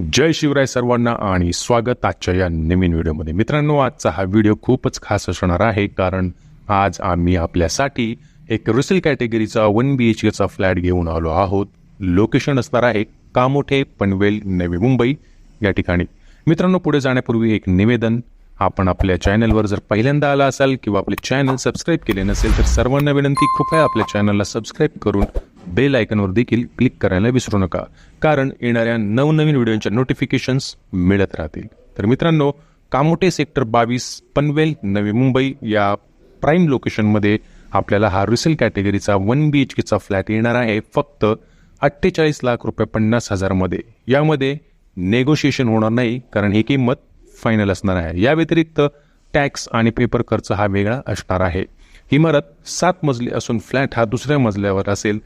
जय शिवराय सर्वांना आणि स्वागत आजच्या या नवीन व्हिडिओमध्ये. मित्रांनो आजचा हा व्हिडिओ खूपच खास असणार आहे कारण आज आम्ही आपल्यासाठी एक रुसेल कॅटेगरीचा वन बी एच केचा फ्लॅट घेऊन आलो आहोत. लोकेशन असणार आहे कामोठे पनवेल नवी मुंबई या ठिकाणी. मित्रांनो पुढे जाण्यापूर्वी एक निवेदन. आपण आपल्या चॅनलवर जर पहिल्यांदा आला असाल किंवा आपले चॅनल सबस्क्राईब केले नसेल तर सर्वांना विनंती कृपया आपल्या चॅनलला सबस्क्राईब करून बेल आयकनवर देखील क्लिक करायला विसरू नका कारण येणाऱ्या नवनवीन व्हिडिओच्या नोटिफिकेशन्स मिळत राहतील. तर मित्रांनो कामोटे सेक्टर बावीस पनवेल नवी मुंबई या प्राईम लोकेशनमध्ये आपल्याला हा रिसेल कॅटेगरीचा वन बी एच केचा फ्लॅट येणार आहे फक्त अठ्ठेचाळीस लाख रुपये पन्नास हजारमध्ये. यामध्ये नेगोशिएशन होणार नाही कारण ही किंमत फायनल असणार आहे. या व्यतिरिक्त टॅक्स आणि पेपर खर्च हा वेगळा असणार आहे. इमारत सात मजली असून फ्लॅट हा दुसऱ्या मजल्यावर असेल.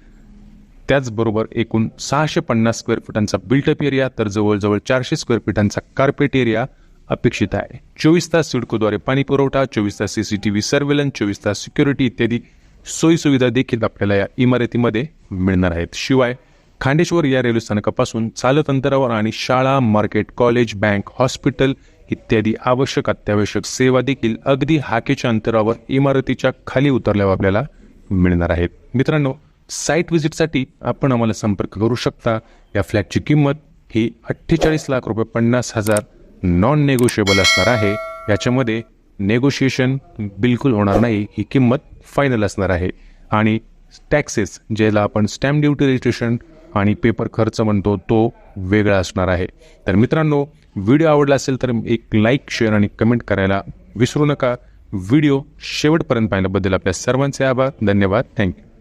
त्याचबरोबर एकूण सहाशे पन्नास स्क्वेअर फुटांचा बिल्टअप एरिया तर जवळजवळ चारशे स्क्वेअर फुटांचा कार्पेट एरिया अपेक्षित आहे. चोवीस तास सिडकोद्वारे पाणी पुरवठा चोवीस तास सीसीटीव्ही सर्वेलन चोवीस तास सिक्युरिटी इत्यादी सोयीसुविधा देखील आपल्याला या इमारतीमध्ये मिळणार आहेत. शिवाय खांडेश्वर या रेल्वे स्थानकापासून चालत अंतरावर आणि शाळा मार्केट कॉलेज बँक हॉस्पिटल इत्यादी आवश्यक अत्यावश्यक सेवा देखील अगदी हाकेच्या अंतरावर इमारतीच्या खाली उतरल्यावर आपल्याला मिळणार आहेत. मित्रांनो साईट व्हिजिटसाठी आपण आम्हाला संपर्क करू शकता. या फ्लॅटची किंमत ही अठ्ठेचाळीस लाख रुपये पन्नास हजार नॉन नेगोशिएबल असणार आहे. याच्यामध्ये नेगोशिएशन बिलकुल होणार नाही. ही किंमत फायनल असणार आहे. आणि टॅक्सेस ज्याला आपण स्टॅम्प ड्युटी रजिस्ट्रेशन आणि पेपर खर्च म्हणतो तो वेगळा असणार आहे. तर मित्रांनो व्हिडिओ आवडला असेल तर एक लाईक शेअर आणि कमेंट करायला विसरू नका. व्हिडिओ शेवटपर्यंत पाहिल्याबद्दल आपल्या सर्वांचे आभार. धन्यवाद. थँक्यू